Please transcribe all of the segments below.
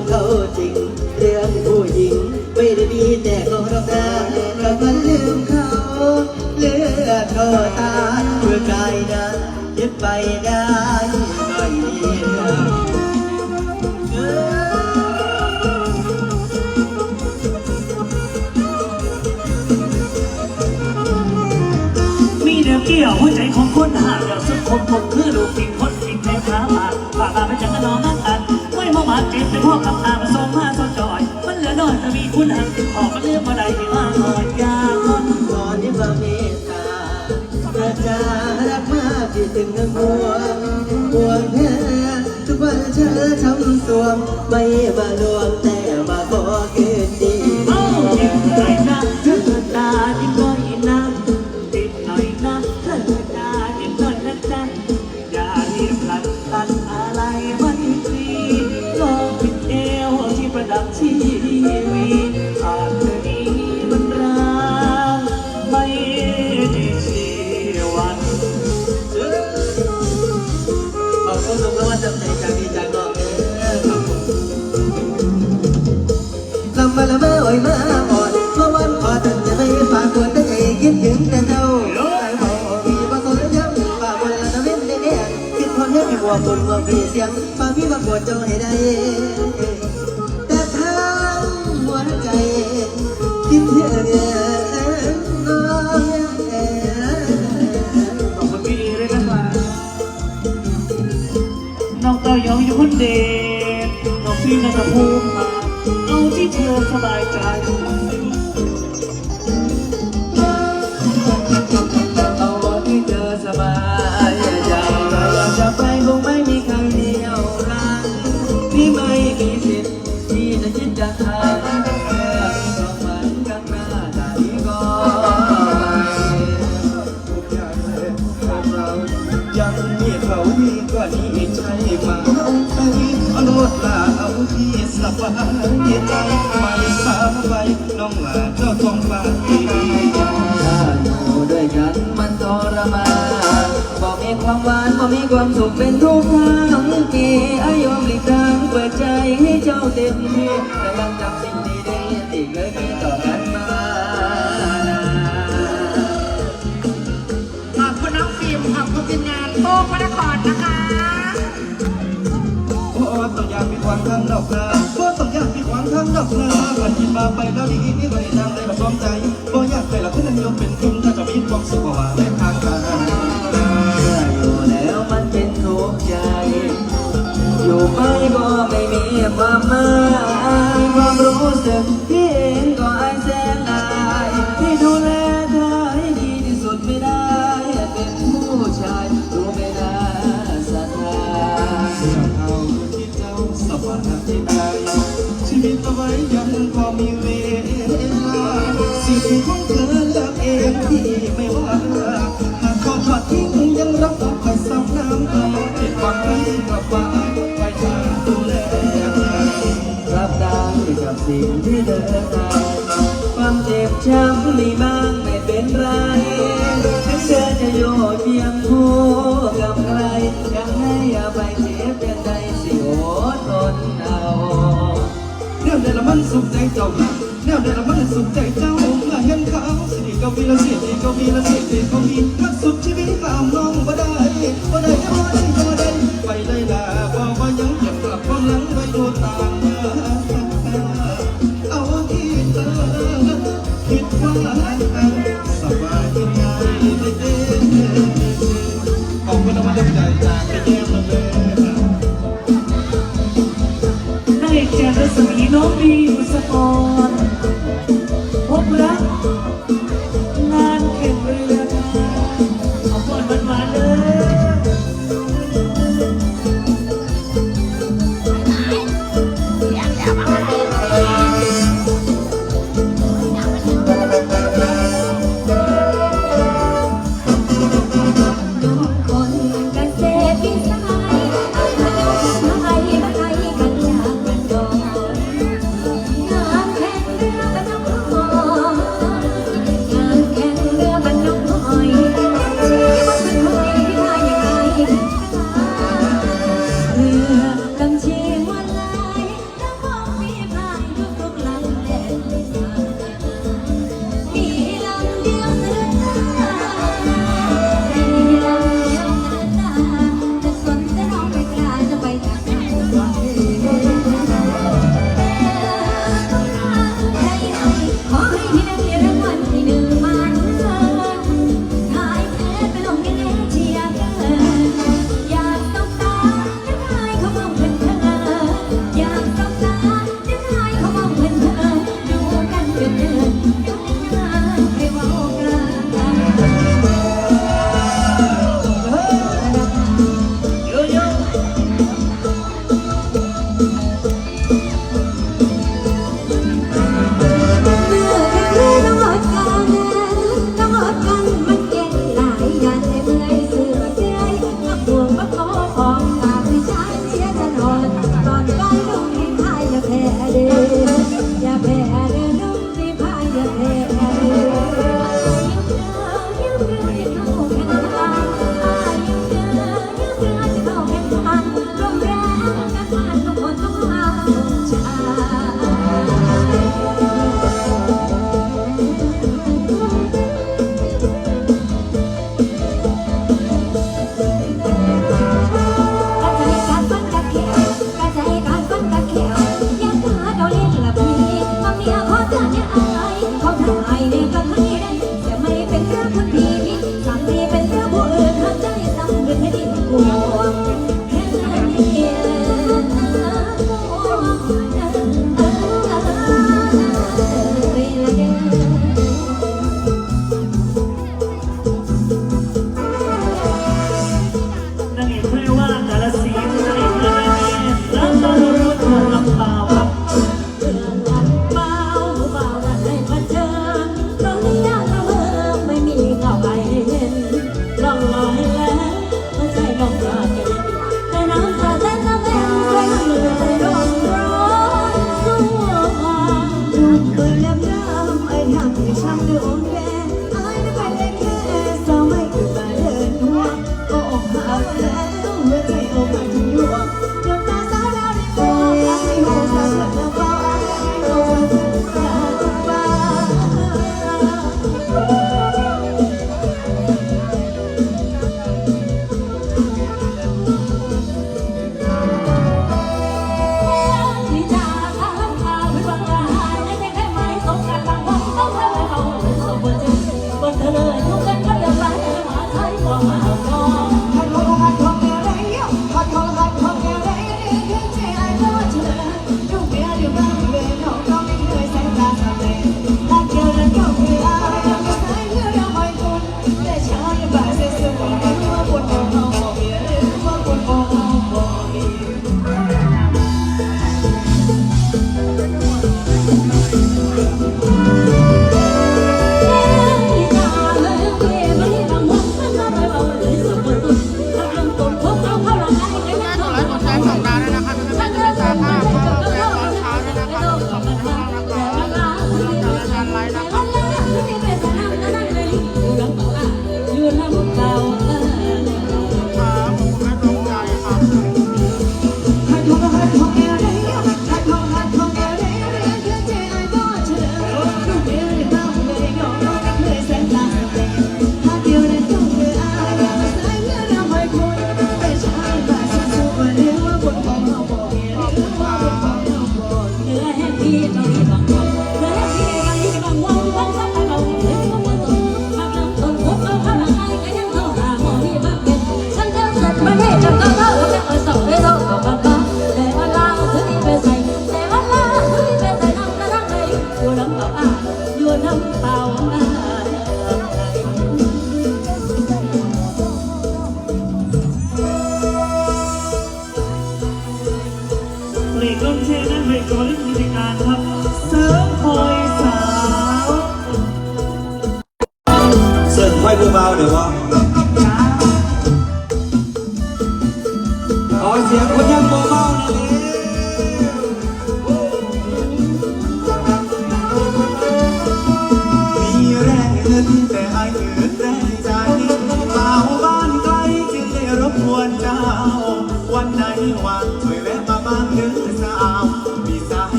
มเขาจริง เรื่องผู้หญิง ไม่ได้มีแต่เขาหรอกนะก็มันลืมเขาเลือดเขาตายเพื่อกายนะเย็บไปได้หน่อยเดียวเออมีเดือเกี่ยวหัวใจของคนหากเราสุดคมผมคือลูกทิ้งคนทิ้งใจขามาฝากมาเป็นจักรนองนั่งกัน ยม่มาหมาเจ็บเป็นพวกกับอามาส่งมาสนจอย มันเหลือน้อยถ้ามีคุณหักออกมาเลือกมาได้ที่มาหน่อยยาคนขอที่มาเมตตาประจารักมากที่ถึงน้ำห่วงห่วงแท้ทุกวันเธอทำสวมไม่มาลวงแต่มาขอคืน วันขอบคุณทุกท่านจำใจจากดีจกน้องเด้อครับผมลำมาละมาอ่อยมาอ่อนเมื่อวันขอตั้งใจไม่ฝากคนแต่ใจคิดถึงแต่เจ้าไอ้บอกมีประสนย้ำฝากคนละตะเวนได้แน่คิดคนเฮ็ดให้บัวคนบวพี่เสียงฝากพี่มาปวดเจ้าให้ได้ เดียวน้องพี่น่าจะภูมิมา เอาที่เธอสบายใจเอาวันที่เธอสบายใจแต่อยาจะไปคงไม่มีใครเดียวรักพี่ไม่มีสิทธิ์ที่จะคิดจะทำแค่สองวันข้างหน้าใจก็ไปทุกอย่างเลยของเรายังมีเขาดีกว่านี้ใช่ไหม ไปเอาโลดลาเอาที่สบายใจไม่สาไปน้องลาเจ้าทองฟ้าดีถ้าอยู่ด้วยกันมันทรมานบอกมีความหวานบอกมีความสุขเป็นทุกทั้งปีอายอมหลีกทางเปิดใจให้เจ้าเต็มที่แต่ยังจำสิ่งดีๆที่เคยมีต่อ มีความข้างนอกนาโอ้ต้องอย่างมีขวามข้างดอกนากันกินมาไปแล้วดีนี่ก็ได้ทำได้ละพร้อมใจโอ้อยากไปละขึ้นยมเป็นคุณถ้าจะมีความสุขกว่าเล่นทางการออยู่แล้วมันเป็นทุกข์ใจ อยู่ไปก็ ไม่ว่าหากขอทอดทิ้งยังรับเอไปซ้ำน้ำตาเจ็บฟังให้กลับมาไปทางดูแลรับได้กับสิ่งที่เดินทาความเจ็บช้ำมีบ้างไม่เป็นไรถึงเธอจะอยู่เคียงคู่กับใครยังให้อภัยเจ็บยังไงสิอดทนเอาแนวเดละมันสุขใจเจ้าแนวเดละมันสุขใจเจ้า เมื่อเห็นเขาสิริก็มีละสิริก็มีละสิริก็มีทักสุดชีวิตตามน้องบ่ได้บ่ได้บ่ได้บ่ได้ไปเลยล่ะบ่ว่ายังจะกลับความหลังไว้ดูตามเอาที่เธอคิดว่า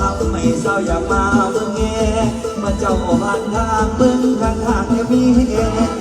ทำไม่เศร้าอยากมาเมืองเงี้ยมาเจ้าหันทางเพิ่งทางทางเนี่ยมีแง่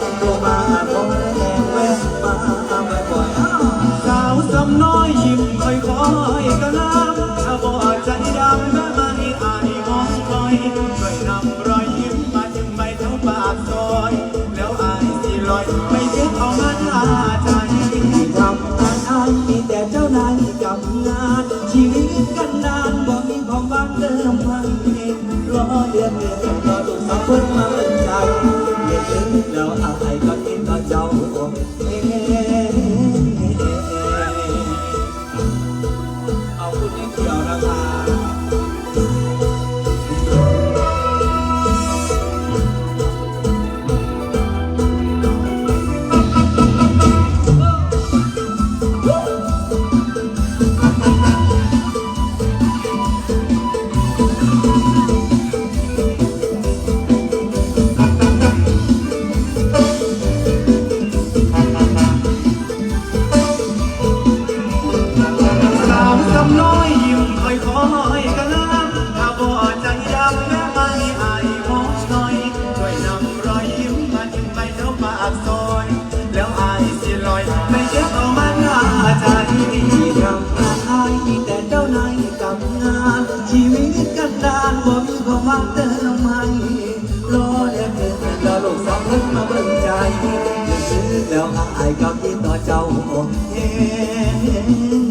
tem que แล้วในกับงาน ชีวิตกันดานบ่มีความหวังเติมใหม่รอแดดเดือนแล้วลกสาวเมาเบิ่งใจเดือดซื้อแล้วอายก็คิดต่อเจ้าเฮ้